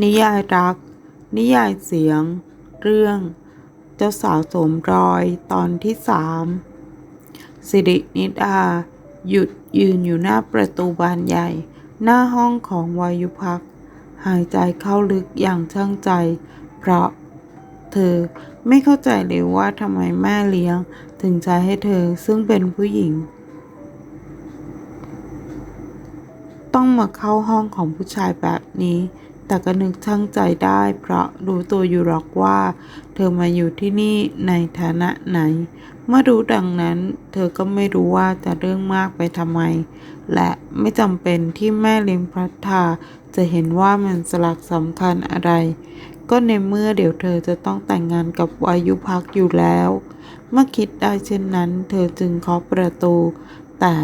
นิยายรัก นิยายเสียง เรื่อง เจ้าสาวสมรอยตอนที่สามสิรินิดา หยุดยืนอยู่หน้าประตูบานใหญ่ หน้าห้องของวายุพัก หายใจเข้าลึกอย่างช่างใจ เพราะ เธอไม่เข้าใจเลยว่าทำไมแม่เลี้ยง ถึงใช้ให้เธอซึ่งเป็นผู้หญิง ต้องมาเข้าห้องของผู้ชายแบบนี้ แต่ก็นึกช่างใจได้ เพราะรู้ตัวอยู่หรอกว่า เธอมาอยู่ที่นี่ในฐานะไหน เมื่อรู้ดังนั้น เธอก็ไม่รู้ว่าจะเรื่องมากไปทำไม และไม่จำเป็นที่แม่ลี้ยงพระธาจะเห็นว่ามันสลักสำคัญอะไร ก็ในเมื่อเดี๋ยวเธอจะต้องแต่งงานกับวายุพักอยู่แล้ว เมื่อคิดได้เช่นนั้น เธอจึงเคาะประตู แต่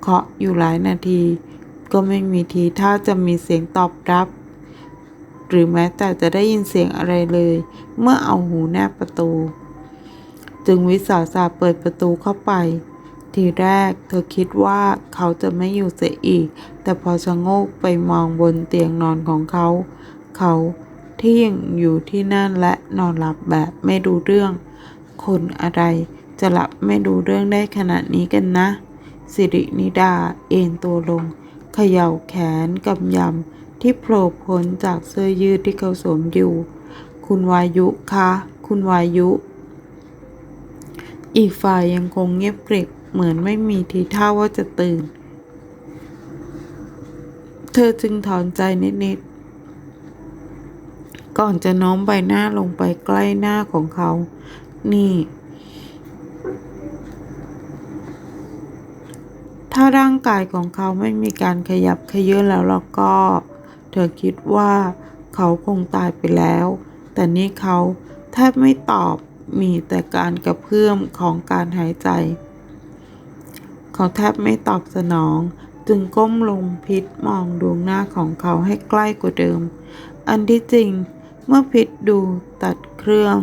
เคาะอยู่หลายนาที ก็ไม่มีทีท่าจะมีเสียงตอบรับ หรือแม้แต่จะได้ยินเสียงอะไรเลย เมื่อเอาหูแนบประตู จึงวิสาสะเปิดประตูเข้าไป ทีแรกเธอคิดว่าเขาจะไม่อยู่เสียอีก แต่พอชะโงกไปมองบนเตียงนอนของเขา เขาที่ยังอยู่ที่นั่นและนอนหลับแบบไม่ดูเรื่อง คนอะไรจะหลับไม่ดูเรื่องได้ขนาดนี้กันนะ สิรินิดาเอนตัวลงเขย่าแขนกำยำ ที่โผล่พ้นจากเสื้อยืดที่เขาสวมอยู่ คุณวายุคะ คุณวายุ อีกฝ่ายยังคงเงียบกริบเหมือนไม่มีทีท่าว่าจะตื่น เธอจึงถอนใจนิดๆ ก่อนจะโน้มใบหน้าลงไปใกล้หน้าของเขา นี่ ถ้าร่างกายของเขาไม่มีการขยับเขยื้อนแล้วแล้วก็ อคิดว่าเขาคงตายไปแล้ว แต่นี่เขาแทบไม่ตอบมีแต่การกระเพื่อมของการหายใจ เขาแทบไม่ตอบสนอง จึงก้มลงพิษมองดวงหน้าของเขาให้ใกล้กว่าเดิม อันที่จริงเมื่อพิษดูตัดเครื่อง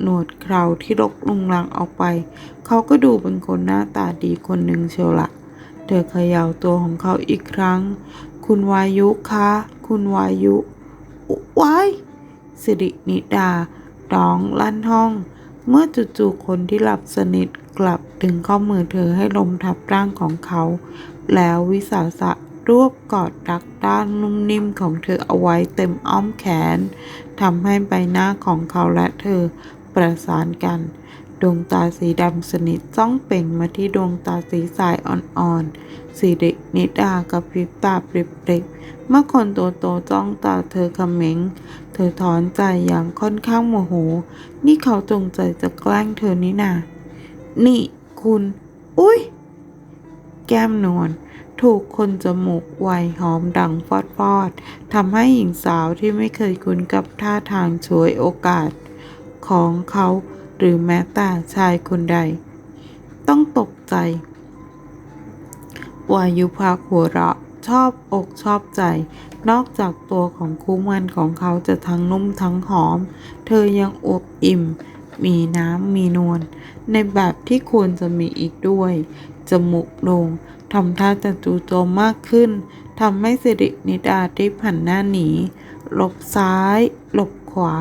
หนวดเคราที่รกลุงลังออกไป เขาก็ดูเป็นคนหน้าตาดีคนหนึ่งเชียวละเธอเขย่าตัวของเขาอีกครั้ง คุณวายุคะ คุณวายุวายสิรินิดาร้องลั่นห้อง เมื่อจู่ๆคนที่หลับสนิทกลับดึงข้อมือเธอให้ลมทับร่างของเขา แล้ววิสาสะรวบกอดรักด้านนุ่มนิ่มของเธอเอาไว้เต็มอ้อมแขนทำให้ใบหน้าของเขาและเธอประสานกัน ดวงตาสีดำสนิทจ้องเป่งมาที่ดวงตาสีสายอ่อนๆสิรินิดากับพริบตาปริบๆเมื่อคนโตโตจ้องตาเธอเขมงเธอถอนใจอย่างค่อนข้างโมโห นี่เขาจงใจจะแกล้งเธอนี่นานี่คุณ อุ้ย แก้มนวลถูกคนจมูกไวหอมดังฟอดฟอดทำให้หญิงสาวที่ไม่เคยคุ้นกับท่าทางช่วยโอกาสของเขา หรือแม้แต่ชายคนใด ต้องตกใจวายุภาหัวเราะชอบอกชอบใจ นอกจากตัวของคู่มันของเขาจะทั้งนุ่มทั้งหอม เธอยังอวบอิ่ม มีน้ำมีนวลในแบบที่ควรจะมีอีกด้วย จมูกโด่งทำท่าจะจูโจมมากขึ้นทำให้สิรินิดาได้ผันหน้าหนี หลบซ้าย หลบขวา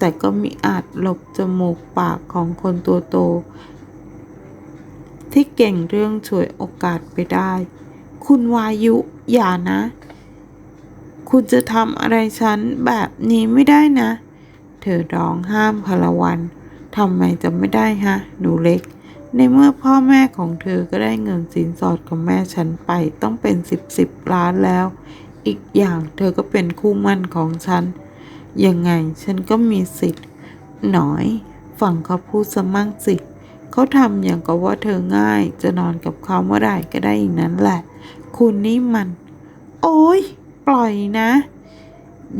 แต่ก็มีอาจหลบจมูกปากของคนตัวโต ที่เก่งเรื่องฉวยโอกาสไปได้ คุณวายุอย่านะ คุณจะทำอะไรฉันแบบนี้ไม่ได้นะ เธอร้องห้ามพลวันทำไมจะไม่ได้ฮะ หนูเล็ก ในเมื่อพ่อแม่ของเธอก็ได้เงินสินสอดของแม่ฉันไปต้องเป็นสิบสิบล้านแล้ว อีกอย่างเธอก็เป็นคู่มั่นของฉัน ยังไงฉันก็มีสิทธิ์ หน่อยฝั่งเขาพูดสมั่งสิเขาทำอย่างกับว่าเธอง่าย จะนอนกับเขาเมื่อไหร่ก็ได้อย่างนั้นแหละ คุณนี่มัน โอ้ยปล่อยนะ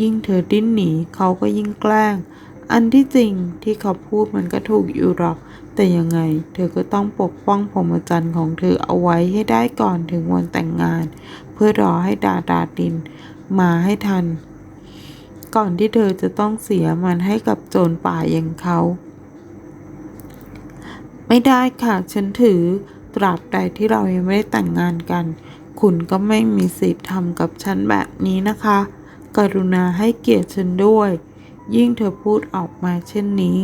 ยิ่งเธอดิ้นหนีเขาก็ยิ่งแกล้ง อันที่จริงที่เขาพูดมันก็ถูกอยู่หรอก แต่ยังไง เธอก็ต้องปกป้องพรหมจรรย์ของเธอเอาไว้ให้ได้ก่อนถึงวันแต่งงาน เพื่อรอให้ดาดาดิน มาให้ทัน ก่อนที่เธอจะต้องเสียมันให้กับโจรป่าอย่างเขา ไม่ได้ค่ะ ฉันถือตราบใดที่เรายังไม่ได้แต่งงานกัน คุณก็ไม่มีสิทธิ์ทำกับฉันแบบนี้นะคะ กรุณาให้เกียรติฉันด้วย ยิ่งเธอพูดออกมาเช่นนี้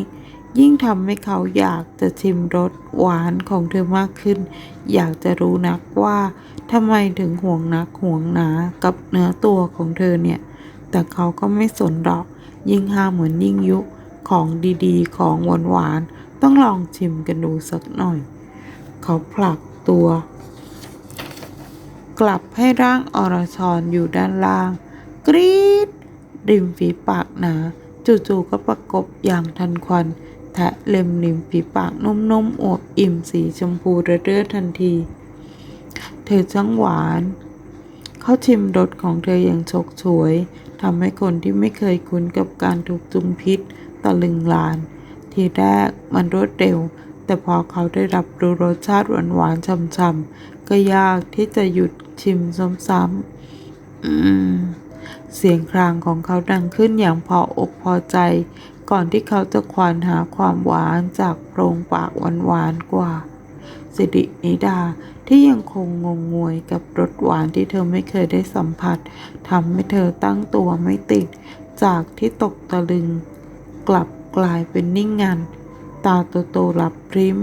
ยิ่งทำให้เขาอยากจะชิมรสหวานของเธอมากขึ้น อยากจะรู้นักว่าทำไมถึงห่วงนักห่วงหนากับเนื้อตัวของเธอเนี่ย แต่เขาก็ไม่สนหรอก ยิ่งห้ามเหมือนยิ่งยุ ของดีๆ ของหวานๆต้องลองชิมกันดูสักหน่อย เขาผลักตัว กลับให้ร่างอรชรอยู่ด้านล่าง กรี๊ดริมฝีปากหนาจู่ๆก็ประกบอย่างทันควัน แทะเล็มริมฝีปากนุ่มๆอวบอิ่มสีชมพูระเรื่อทันที เธอช่างหวาน เขาชิมรสของเธออย่างฉกฉวย ทำให้คนที่ไม่เคยคุ้นกับการถูกจุมพิษตะลึงลาน ทีแรกมันรวดเร็ว แต่พอเขาได้รับรู้รสชาติหวานๆช่ำๆก็ยากที่จะหยุดชิมซ้ำๆเสียงครางของเขาดังขึ้นอย่างพออกพอใจ ก่อนที่เขาจะควานหาความหวานจากโพรงปากหวานๆกว่า สิรินิดาที่ยังคงงงงวยกับรสหวานที่เธอไม่เคยได้สัมผัสทำให้เธอตั้งตัวไม่ติด จากที่ตกตะลึง กลับกลายเป็นนิ่งงัน ตาโตๆหลับพริ้ม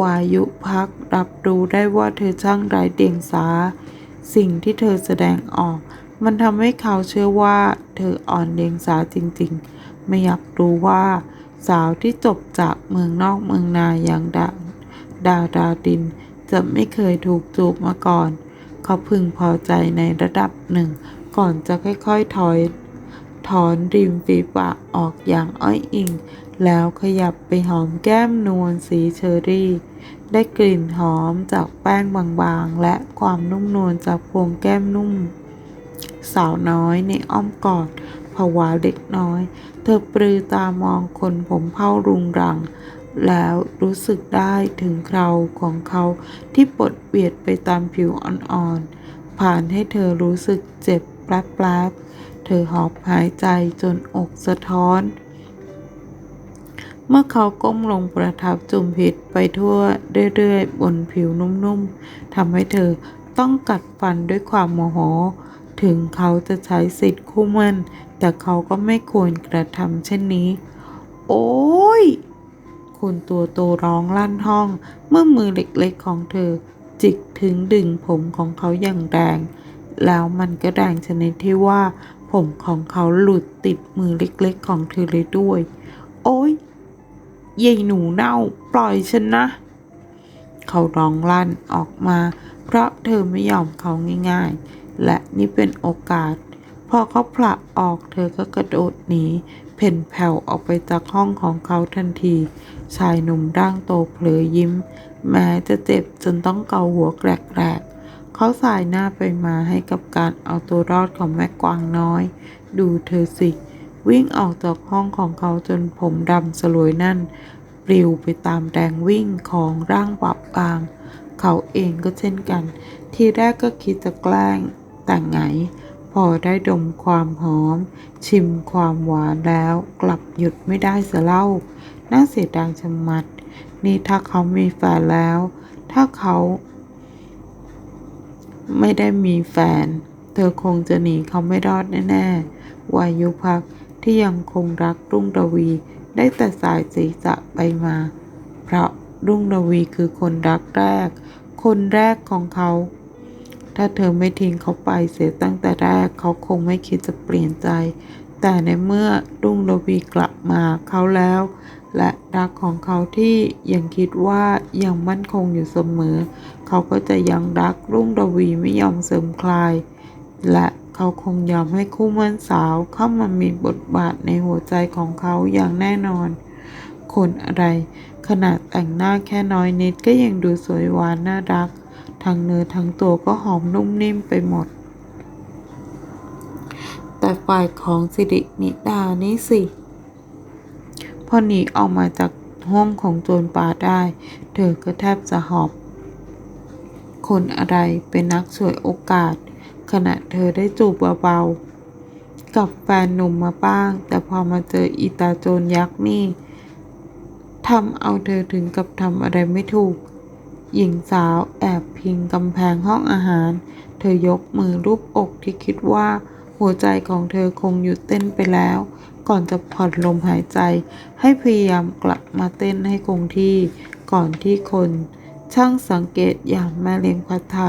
วายุพักรับรู้ได้ว่าเธอช่างไร้เดียงสา สิ่งที่เธอแสดงออก มันทำให้เขาเชื่อว่า เธออ่อนเดียงสาจริง ๆ ไม่อยากรู้ว่า สาวที่จบจากเมืองนอกเมืองนาอย่างดา ดาดาดินจะไม่เคยถูกจูบมาก่อน เขาพึงพอใจในระดับหนึ่ง ก่อนจะค่อยๆถอย ถอนริมฝีปากออกอย่างอ้อยอิง แล้วขยับไปหอมแก้มนวลสีเชอรี่ ได้กลิ่นหอมจากแป้งบางๆ และความนุ่มนวลจากพวงแก้มนุ่ม สาวน้อยในอ้อมกอดผวาเด็กน้อย เธอปรือตามองคนผมเผ้ารุงรัง แล้วรู้สึกได้ถึงเคราของเขาที่ปดเบียดไปตามผิวอ่อนๆ ผ่านให้เธอรู้สึกเจ็บแปลบๆ เธอหอบหายใจจนอกสะท้อน เมื่อเขาก้มลงประทับจุ่มพิษไปทั่วเรื่อยๆ บนผิวนุ่มๆ ทำให้เธอต้องกัดฟันด้วยความโมโห ถึงเขาจะใช้สิทธิ์คู่มั่น แต่เขาก็ไม่ควรกระทำเช่นนี้ โอ้ คุณตัวโตร้องลั่นห้อง เมื่อมือเล็กๆของเธอ จิกถึงดึงผมของเขาอย่างแรง แล้วมันก็แรงชนิดที่ว่า ผมของเขาหลุดติดมือเล็กๆของเธอเลยด้วย โอ้ยยายหนูเน่าปล่อยฉันนะ เขาร้องลั่นออกมา เพราะเธอไม่ยอมเขาง่ายๆ และนี่เป็นโอกาส พอเขาผละออกเธอก็กระโดดหนีเพ่นแผ่วออกไปจากห้องของเขาทันที ชายหนุ่มร่างโตเผลอยิ้ม แม้จะเจ็บจนต้องเกาหัวแกรกๆ เขาสายหน้าไปมาให้กับการเอาตัวรอดของแม่กวางน้อย ดูเธอสิ วิ่งออกจากห้องของเขาจนผมดำสลวยนั่น ปลิวไปตามแรงวิ่งของร่างบอบบาง เขาเองก็เช่นกัน ทีแรกก็คิดจะแกล้งแต่ไงพอได้ดมความหอม ชิมความหวานแล้ว กลับหยุดไม่ได้เสียเล่า น่าเสียดายชะมัด นี่ถ้าเขามีแฟนแล้ว ถ้าเขา ไม่ได้มีแฟน เธอคงจะหนีเขาไม่รอดแน่ๆวายุพักที่ยังคงรักรุ่งระวี ได้แต่สายศีรษะไปมา เพราะรุ่งระวีคือคนรักแรก คนแรกของเขา ถ้าเธอไม่ทิ้งเขาไปเสียตั้งแต่แรกเขาคงไม่คิดจะเปลี่ยนใจ แต่ในเมื่อรุ่งระวีกลับมาเขาแล้ว และรักของเขาที่ยังคิดว่ายังมั่นคงอยู่เสมอ เขาก็จะยังรักรุ่งระวีไม่ยอมเสริมคลาย และเขาคงยอมให้คู่มั่นสาวเข้ามามีบทบาทในหัวใจของเขาอย่างแน่นอน คนอะไร ขนาดแต่งหน้าแค่น้อยนิดก็ยังดูสวยหวานน่ารัก ทั้งเนื้อทั้งตัวก็หอมนุ่มนิ่มไปหมด แต่ฝ่ายของสิรินิดานี่สิ พอหนีออกมาจากห้องของโจรป่าได้ เธอก็แทบจะหอบ คนอะไรเป็นนักสวยโอกาส ขณะเธอได้จูบเบาๆ กับแฟนหนุ่มมาบ้าง แต่พอมาเจออีตาโจรยักษ์นี่ทำเอาเธอถึงกับทำอะไรไม่ถูก หญิงสาวแอบพิงกำแพงห้องอาหาร เธอยกมือรูปอกที่คิดว่า หัวใจของเธอคงหยุดเต้นไปแล้ว ก่อนจะผ่อนลมหายใจ ให้พยายามกลับมาเต้นให้คงที่ ก่อนที่คน ช่างสังเกตอย่างแม่เลี้ยงพัฒนา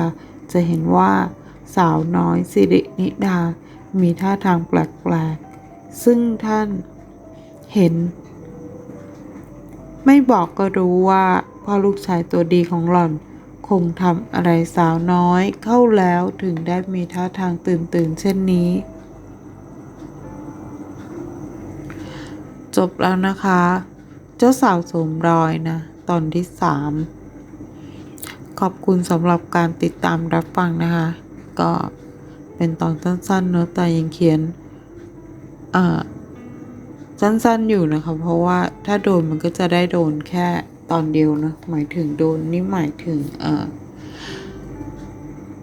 จะเห็นว่า สาวน้อยสิรินิดา มีท่าทางแปลกๆ ซึ่งท่านเห็น ไม่บอกก็รู้ว่าพ่อลูกชายตัวดีของหล่อน คงทำอะไรสาวน้อยเข้าแล้วถึงได้มีท่าทางตื่นตื่นๆเช่นนี้ จบแล้วนะคะ เจ้าสาวสวมรอยนะ ตอนที่สามขอบคุณสำหรับการติดตามรับฟังนะคะ ก็เป็นตอนสั้นๆเนอะแต่ยังเขียนอ่าสั้นๆอยู่นะคะ เพราะว่าถ้าโดนมันก็จะได้โดนแค่ตอนเดียวเนะหมายถึงโดนนี่หมายถึงอ่า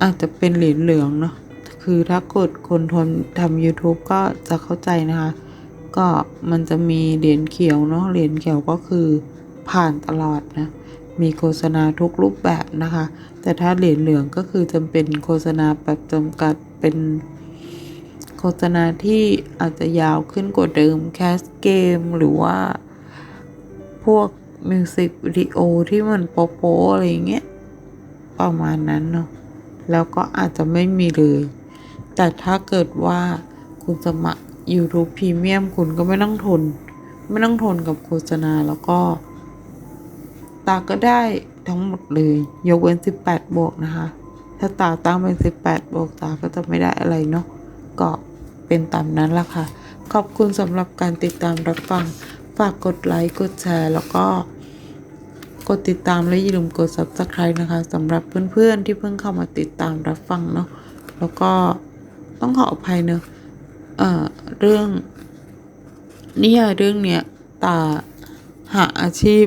อาจจะเป็นเหรียญเหลืองเนาะคือถ้ากดคนทนทำ YouTube ก็จะเข้าใจนะคะ ก็มันจะมีเหรียญเขียวเนาะเหรียญเขียวก็คือผ่านตลอดนะมีโฆษณาทุกรูปแบบนะคะ แต่ถ้าเหรียญเหลืองก็คือจะเป็นโฆษณาแบบจำกัดเป็น โฆษณาที่อาจจะยาวขึ้นกว่าเดิมแคสเกมหรือว่า พวกมิวสิกวิดีโอที่มันโป๊ะๆอะไรเงี้ยประมาณนั้นเนาะแล้วก็อาจจะไม่มีเลย แต่ถ้าเกิดว่าคุณสมัคร YouTube Premium คุณก็ไม่ต้องทน ไม่ต้องทนกับโฆษณาแล้วก็ ตาก็ได้ทั้งหมดเลย ยกเว้น 18 บวกนะคะ ถ้าตาตั้งเป็น 18 บวกตาก็จะไม่ได้อะไรเนาะก็เป็นตามนั้นละค่ะ ขอบคุณสำหรับการติดตามรับฟัง ฝากกดไลค์กดแชร์แล้วก็กดติดตามและอย่าลืมกด subscribe นะคะสำหรับเพื่อนๆที่เพิ่งเข้ามาติดตามรับฟังเนาะแล้วก็ต้องขออภัยเนอะ เอ่อเรื่องนิยายเรื่องเนี้ยตาหาอาชีพ